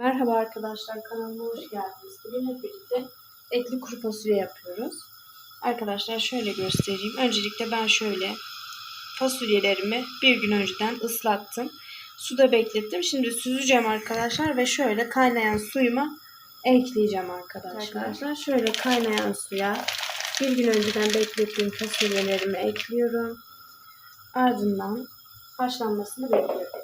Merhaba arkadaşlar kanalıma hoş geldiniz. Bugün hep birlikte etli kuru fasulye yapıyoruz. Arkadaşlar şöyle göstereyim. Öncelikle ben şöyle fasulyelerimi bir gün önceden ıslattım. Suda beklettim. Şimdi süzeceğim arkadaşlar ve şöyle kaynayan suyuma ekleyeceğim arkadaşlar. Arkadaşlar şöyle kaynayan suya bir gün önceden beklettiğim fasulyelerimi ekliyorum. Ardından haşlanmasını bekliyorum.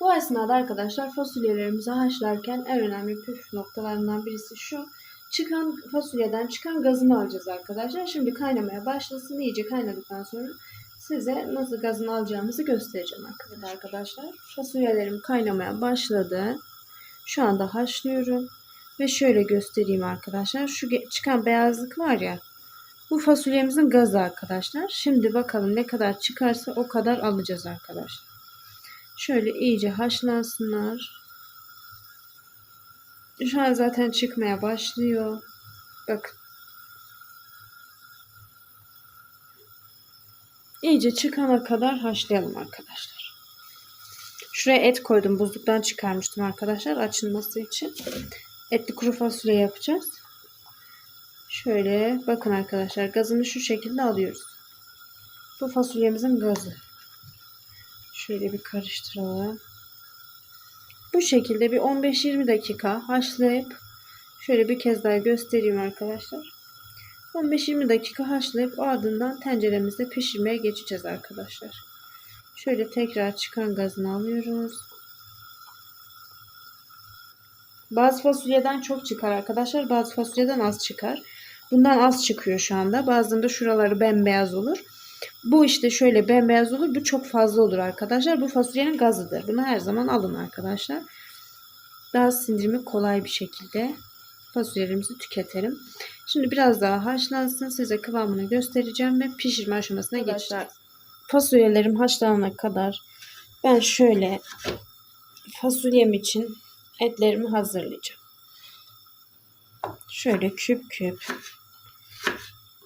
Bu esnada arkadaşlar fasulyelerimizi haşlarken en önemli püf noktalarından birisi şu. Çıkan fasulyeden çıkan gazını alacağız arkadaşlar. Şimdi kaynamaya başlasın. İyice kaynadıktan sonra size nasıl gazını alacağımızı göstereceğim arkadaşlar. arkadaşlar. Fasulyelerim kaynamaya başladı. Şu anda haşlıyorum. Ve şöyle göstereyim arkadaşlar. Şu çıkan beyazlık var ya. Bu fasulyemizin gazı arkadaşlar. Şimdi bakalım ne kadar çıkarsa o kadar alacağız arkadaşlar. Şöyle iyice haşlansınlar. Şu an zaten çıkmaya başlıyor. Bakın. İyice çıkana kadar haşlayalım arkadaşlar. Şuraya et koydum. Buzluktan çıkarmıştım arkadaşlar açılması için. Etli kuru fasulye yapacağız. Şöyle bakın arkadaşlar gazını şu şekilde alıyoruz. Bu fasulyemizin gazı. Şöyle bir karıştıralım. Bu şekilde bir 15-20 dakika haşlayıp şöyle bir kez daha göstereyim arkadaşlar. 15-20 dakika haşlayıp ardından tenceremizde pişirmeye geçeceğiz arkadaşlar. Şöyle tekrar çıkan gazını alıyoruz. Bazı fasulyeden çok çıkar arkadaşlar. Bazı fasulyeden az çıkar. Bundan az çıkıyor şu anda. Bazılarında şuraları bembeyaz olur. Bu işte şöyle bembeyaz olur. Bu çok fazla olur arkadaşlar. Bu fasulyenin gazıdır. Bunu her zaman alın arkadaşlar. Daha sindirimi kolay bir şekilde fasulyelerimizi tüketelim. Şimdi biraz daha haşlansın. Size kıvamını göstereceğim ve pişirme aşamasına geçeceğiz. Fasulyelerim haşlanana kadar ben şöyle fasulyem için etlerimi hazırlayacağım. Şöyle küp küp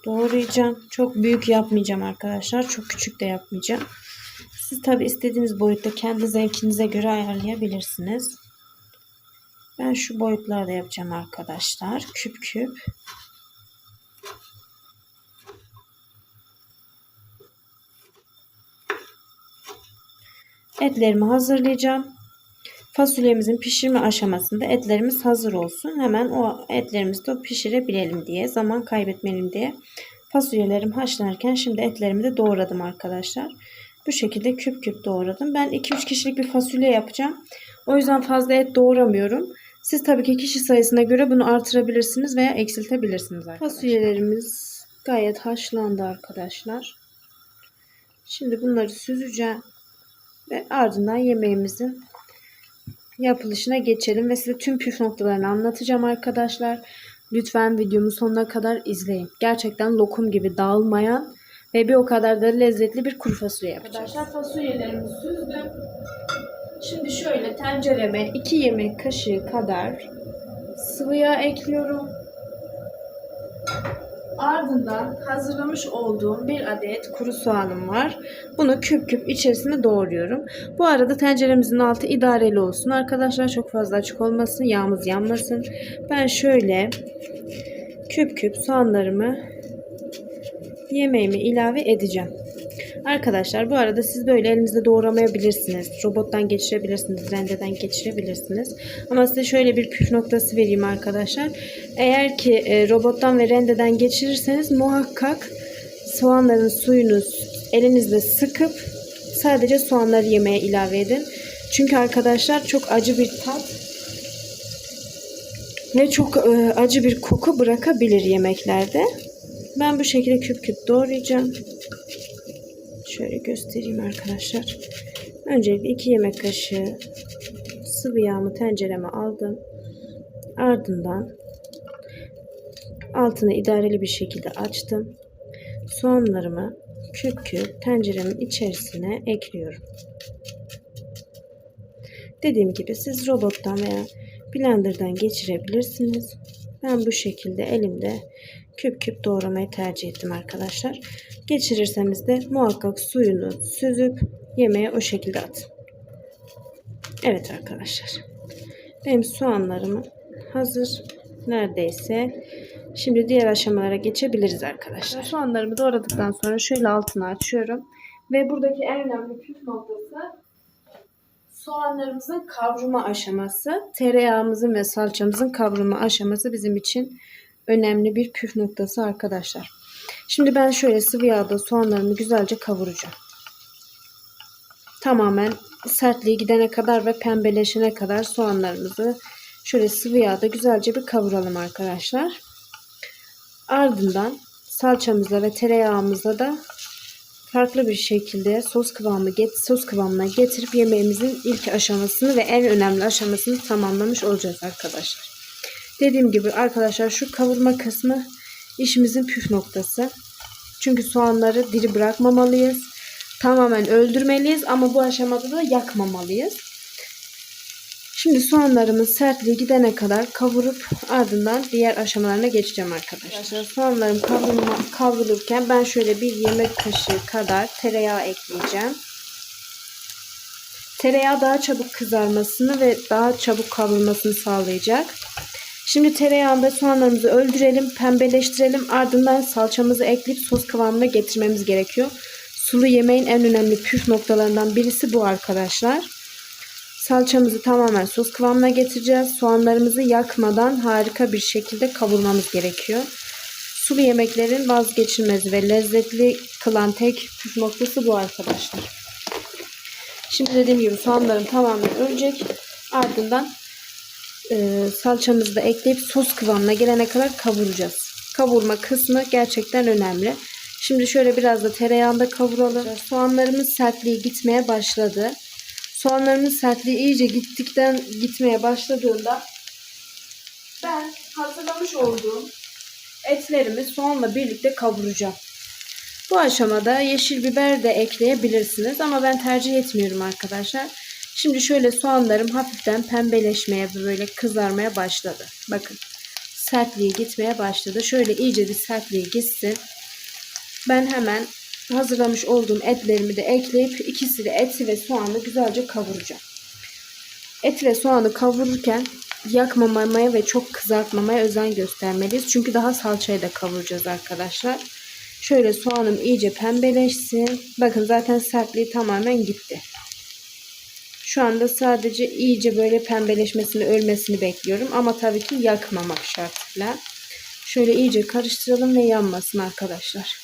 doğrayacağım. Çok büyük yapmayacağım arkadaşlar. Çok küçük de yapmayacağım. Siz tabi istediğiniz boyutta kendi zevkinize göre ayarlayabilirsiniz. Ben şu boyutlarda yapacağım arkadaşlar. Küp küp. Etlerimi hazırlayacağım. Fasulyemizin pişirme aşamasında etlerimiz hazır olsun. Hemen o etlerimizi de pişirebilelim diye, zaman kaybetmeyelim diye. Fasulyelerim haşlanırken şimdi etlerimi de doğradım arkadaşlar. Bu şekilde küp küp doğradım. Ben 2-3 kişilik bir fasulye yapacağım. O yüzden fazla et doğramıyorum. Siz tabii ki kişi sayısına göre bunu artırabilirsiniz veya eksiltebilirsiniz arkadaşlar. Fasulyelerimiz gayet haşlandı arkadaşlar. Şimdi bunları süzeceğim. Ve ardından yemeğimizin yapılışına geçelim ve size tüm püf noktalarını anlatacağım arkadaşlar. Lütfen videomu sonuna kadar izleyin. Gerçekten lokum gibi dağılmayan ve bir o kadar da lezzetli bir kuru fasulye yapacağız. Arkadaşlar fasulyelerimi süzdüm. Şimdi şöyle tencereme 2 yemek kaşığı kadar sıvı yağ ekliyorum. Ardından hazırlamış olduğum bir adet kuru soğanım var. Bunu küp küp içerisine doğruyorum. Bu arada tenceremizin altı idareli olsun. Arkadaşlar çok fazla açık olmasın. Yağımız yanmasın. Ben şöyle küp küp soğanlarımı yemeğime ilave edeceğim. Arkadaşlar bu arada siz böyle elinizde doğramayabilirsiniz. Robottan geçirebilirsiniz. Rendeden geçirebilirsiniz. Ama size şöyle bir püf noktası vereyim arkadaşlar. Eğer ki e, robottan ve rendeden geçirirseniz muhakkak soğanların suyunu elinizle sıkıp sadece soğanları yemeğe ilave edin. Çünkü arkadaşlar çok acı bir tat ve çok e, acı bir koku bırakabilir yemeklerde. Ben bu şekilde küp küp doğrayacağım. Şöyle göstereyim arkadaşlar. Öncelikle 2 yemek kaşığı sıvı yağımı tencereme aldım. Ardından altını idareli bir şekilde açtım. Soğanlarımı küp küp tenceremin içerisine ekliyorum. Dediğim gibi siz robottan veya blenderdan geçirebilirsiniz. Ben bu şekilde elimde küp küp doğramayı tercih ettim arkadaşlar. Geçirirseniz de muhakkak suyunu süzüp yemeğe o şekilde atın. Evet arkadaşlar. Benim soğanlarım hazır. Neredeyse. Şimdi diğer aşamalara geçebiliriz arkadaşlar. Soğanlarımı doğradıktan sonra şöyle altını açıyorum. Ve buradaki en önemli püf noktası soğanlarımızın kavrulma aşaması. Tereyağımızın ve salçamızın kavrulma aşaması bizim için önemli bir püf noktası arkadaşlar. Şimdi ben şöyle sıvı yağda soğanlarımı güzelce kavuracağım. Tamamen sertliği gidene kadar ve pembeleşene kadar soğanlarımızı şöyle sıvı yağda güzelce bir kavuralım arkadaşlar. Ardından salçamızla ve tereyağımızla da farklı bir şekilde sos kıvamı get sos kıvamına getirip yemeğimizin ilk aşamasını ve en önemli aşamasını tamamlamış olacağız arkadaşlar. Dediğim gibi arkadaşlar şu kavurma kısmı işimizin püf noktası. Çünkü soğanları diri bırakmamalıyız. Tamamen öldürmeliyiz ama bu aşamada da yakmamalıyız. Şimdi soğanlarımın sertliği gidene kadar kavurup ardından diğer aşamalarına geçeceğim arkadaşlar. Soğanlarım kavrulma, kavrulurken ben şöyle bir yemek kaşığı kadar tereyağı ekleyeceğim. Tereyağı daha çabuk kızarmasını ve daha çabuk kavrulmasını sağlayacak. Şimdi tereyağında soğanlarımızı öldürelim, pembeleştirelim. Ardından salçamızı ekleyip sos kıvamına getirmemiz gerekiyor. Sulu yemeğin en önemli püf noktalarından birisi bu arkadaşlar. Salçamızı tamamen sos kıvamına getireceğiz. Soğanlarımızı yakmadan harika bir şekilde kavurmamız gerekiyor. Sulu yemeklerin vazgeçilmezi ve lezzetli kılan tek püf noktası bu arkadaşlar. Şimdi dediğim gibi soğanlarım tamamen ölecek. Ardından e, salçamızı da ekleyip sos kıvamına gelene kadar kavuracağız. Kavurma kısmı gerçekten önemli. Şimdi şöyle biraz da tereyağında kavuralım. Soğanlarımız sertliği gitmeye başladı. Soğanlarımın sertliği iyice gittikten gitmeye başladığında ben hazırlamış olduğum etlerimi soğanla birlikte kavuracağım. Bu aşamada yeşil biber de ekleyebilirsiniz ama ben tercih etmiyorum arkadaşlar. Şimdi şöyle soğanlarım hafiften pembeleşmeye böyle kızarmaya başladı. Bakın sertliği gitmeye başladı. Şöyle iyice bir sertliği gitsin. Ben hemen hazırlamış olduğum etlerimi de ekleyip ikisi de eti ve soğanı güzelce kavuracağım. Et ve soğanı kavururken yakmamaya ve çok kızartmamaya özen göstermeliyiz. Çünkü daha salçayı da kavuracağız arkadaşlar. Şöyle soğanım iyice pembeleşsin. Bakın zaten sertliği tamamen gitti. Şu anda sadece iyice böyle pembeleşmesini, ölmesini bekliyorum. Ama tabii ki yakmamak şartıyla. Şöyle iyice karıştıralım ve yanmasın arkadaşlar.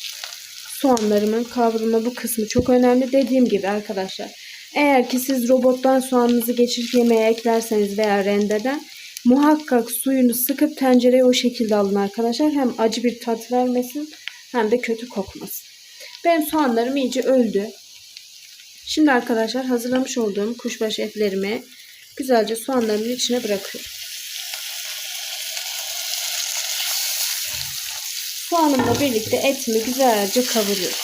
Soğanlarımın kavrulma bu kısmı çok önemli. Dediğim gibi arkadaşlar. Eğer ki siz robottan soğanınızı geçirip yemeğe eklerseniz veya rendeden muhakkak suyunu sıkıp tencereye o şekilde alın arkadaşlar. Hem acı bir tat vermesin hem de kötü kokmasın. Benim soğanlarım iyice öldü. Şimdi arkadaşlar hazırlamış olduğum kuşbaşı etlerimi güzelce soğanlarımın içine bırakıyorum. Soğanımla birlikte etimi güzelce kavuruyorum.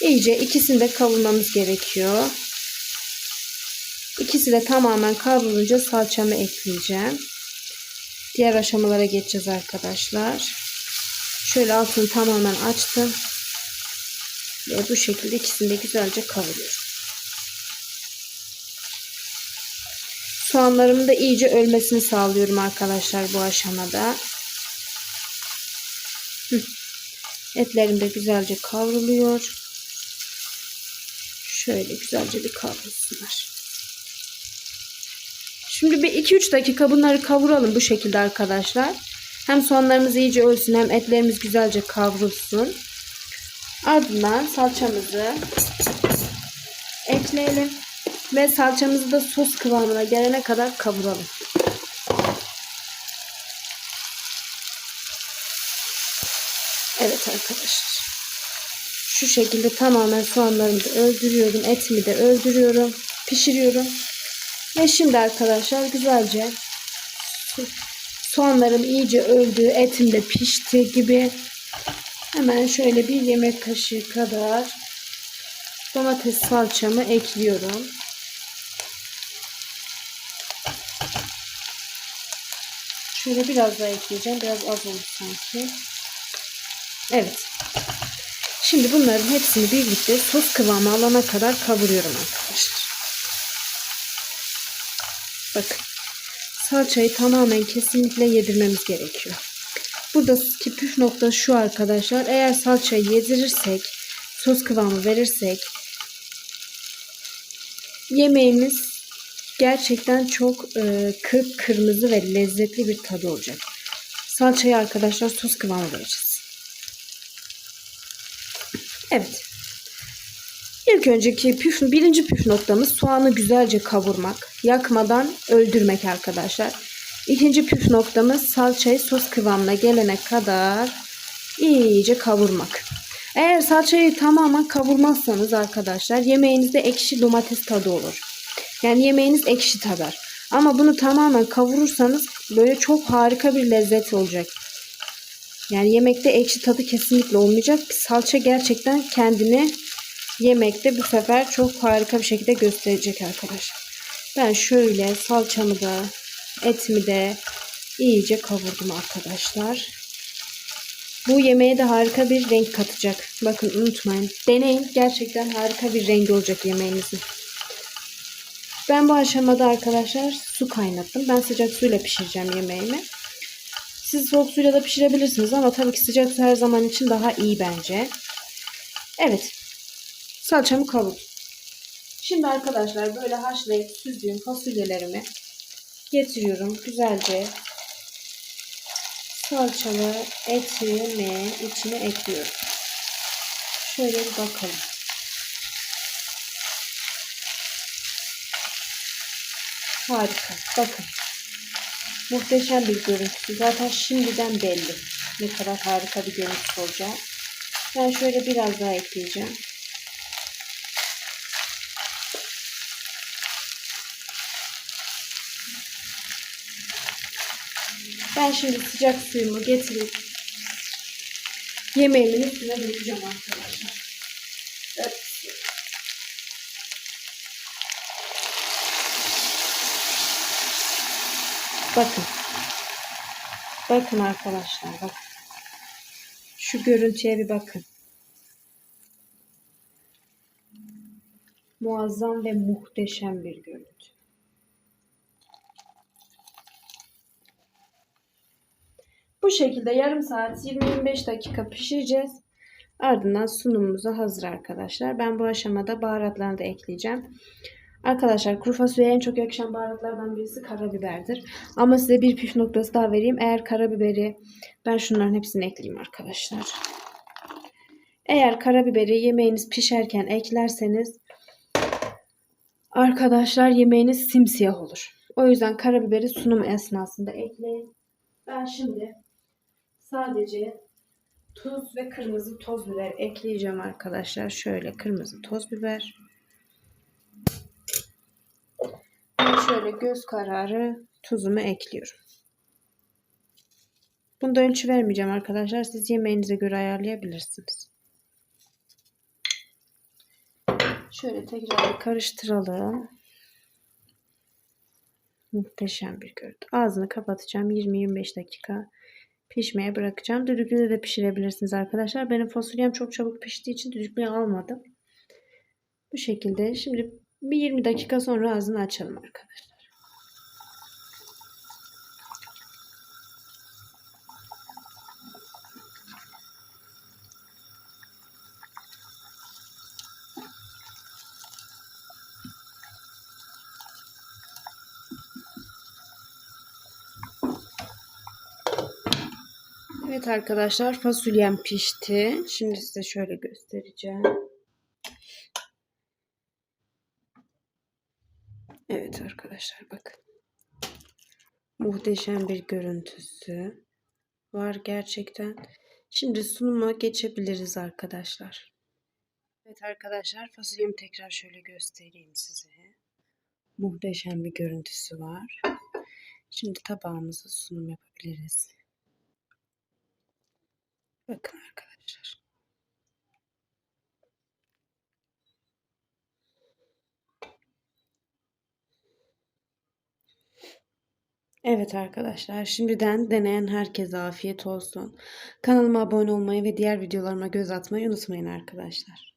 İyice ikisini de kavurmamız gerekiyor. İkisi de tamamen kavrulunca salçamı ekleyeceğim. Diğer aşamalara geçeceğiz arkadaşlar. Şöyle altını tamamen açtım. Ve bu şekilde ikisini de güzelce kavuruyorum. Soğanlarımın da iyice ölmesini sağlıyorum arkadaşlar bu aşamada. Etlerim de güzelce kavruluyor. Şöyle güzelce bir kavrulsunlar. Şimdi bir 2-3 dakika bunları kavuralım bu şekilde arkadaşlar. Hem soğanlarımız iyice ölsün hem etlerimiz güzelce kavrulsun. Ardından salçamızı ekleyelim. Ve salçamızı da sos kıvamına gelene kadar kavuralım. Evet arkadaşlar. Şu şekilde tamamen soğanlarımı da öldürüyorum. Etimi de öldürüyorum. Pişiriyorum. Ve şimdi arkadaşlar güzelce soğanlarım iyice öldü. Etim de pişti gibi. Hemen şöyle bir yemek kaşığı kadar domates salçamı ekliyorum. Şöyle biraz daha ekleyeceğim. Biraz az oldu sanki. Evet. Şimdi bunların hepsini birlikte sos kıvamı alana kadar kavuruyorum arkadaşlar. Bakın. Salçayı tamamen kesinlikle yedirmemiz gerekiyor. Buradaki püf nokta şu arkadaşlar. Eğer salçayı yedirirsek, sos kıvamı verirsek yemeğimiz gerçekten çok e, kırmızı ve lezzetli bir tadı olacak. Salçayı arkadaşlar sos kıvamı vereceğiz. Evet. Önceki püf, birinci püf noktamız soğanı güzelce kavurmak. Yakmadan öldürmek arkadaşlar. İkinci püf noktamız salçayı sos kıvamına gelene kadar iyice kavurmak. Eğer salçayı tamamen kavurmazsanız arkadaşlar yemeğinizde ekşi domates tadı olur. Yani yemeğiniz ekşi tadar. Ama bunu tamamen kavurursanız böyle çok harika bir lezzet olacak. Yani yemekte ekşi tadı kesinlikle olmayacak. Salça gerçekten kendini yemekte bu sefer çok harika bir şekilde gösterecek arkadaşlar. Ben şöyle salçamı da etimi de iyice kavurdum arkadaşlar. Bu yemeğe de harika bir renk katacak. Bakın unutmayın. Deneyin. Gerçekten harika bir rengi olacak yemeğinizin. Ben bu aşamada arkadaşlar su kaynattım. Ben sıcak suyla pişireceğim yemeğimi. Siz soğuk suyla da pişirebilirsiniz ama tabii ki sıcak su her zaman için daha iyi bence. Evet. Salçamı kavurdum. Şimdi arkadaşlar böyle haşlayıp süzdüğüm fasulyelerimi getiriyorum. Güzelce salçalı etimi içine ekliyorum. Şöyle bir bakalım. Harika. Bakın. Muhteşem bir görüntüsü. Zaten şimdiden belli. Ne kadar harika bir görüntüsü olacak. Ben şöyle biraz daha ekleyeceğim. Ben şimdi sıcak suyumu getirip yemeğimin üstüne dökeceğim arkadaşlar. Bakın. Bakın arkadaşlar bakın. Şu görüntüye bir bakın. Muazzam ve muhteşem bir görüntü. Bu şekilde yarım saat 20-25 dakika pişireceğiz. Ardından sunumumuza hazır arkadaşlar. Ben bu aşamada baharatlarını da ekleyeceğim. Arkadaşlar kuru fasulyeye en çok yakışan baharatlardan birisi karabiberdir. Ama size bir püf noktası daha vereyim. Eğer karabiberi ben şunların hepsini ekleyeyim arkadaşlar. Eğer karabiberi yemeğiniz pişerken eklerseniz arkadaşlar yemeğiniz simsiyah olur. O yüzden karabiberi sunum esnasında ekleyin. Ben şimdi sadece tuz ve kırmızı toz biber ekleyeceğim arkadaşlar. Şöyle kırmızı toz biber. şöyle göz kararı tuzumu ekliyorum. Bunda ölçü vermeyeceğim arkadaşlar. Siz yemeğinize göre ayarlayabilirsiniz. Şöyle tekrar karıştıralım. Muhteşem bir görüntü. Ağzını kapatacağım. 20-25 dakika pişmeye bırakacağım. Düdüklüde de pişirebilirsiniz arkadaşlar. Benim fasulyem çok çabuk piştiği için düdüklüye almadım. Bu şekilde. Şimdi bir 20 dakika sonra ağzını açalım arkadaşlar. Evet arkadaşlar fasulyem pişti. Şimdi size şöyle göstereceğim. Evet arkadaşlar bakın. Muhteşem bir görüntüsü var gerçekten. Şimdi sunuma geçebiliriz arkadaşlar. Evet arkadaşlar fasulyemi tekrar şöyle göstereyim size. Muhteşem bir görüntüsü var. Şimdi tabağımıza sunum yapabiliriz. Bakın arkadaşlar. Evet arkadaşlar, şimdiden deneyen herkese afiyet olsun. Kanalıma abone olmayı ve diğer videolarıma göz atmayı unutmayın arkadaşlar.